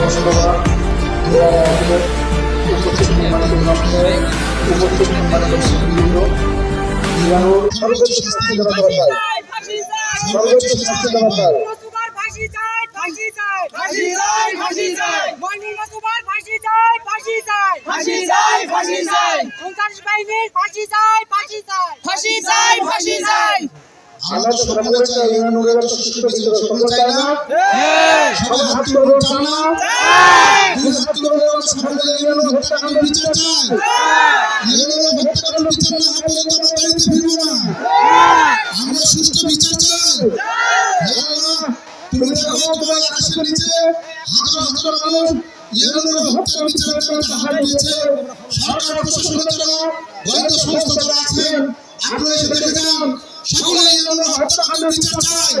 ধন্যবাদ উপস্থিত নির্মাণের মাধ্যমে উপস্থিত নির্মাণের বিভিন্ন সর্বোচ্চ সর্বোচ্চ চাই আমরা তো চাই ইরানুরের সুষ্ঠু বিচার চাই না বিচার তো আমরা আমরা বিচার চাই তুমি দেখো তোমার আকাশের নিচে হাজার হাজার মানুষ ইরানুরের হত্যার বিচারের জন্য হাত দিয়েছে সরকার প্রশাসনের যারা গোয়েন্দা সংস্থা যারা আছেন আপনারা এসে দেখে যান সকলে ইরানুরের হত্যাকাণ্ডের বিচার যারা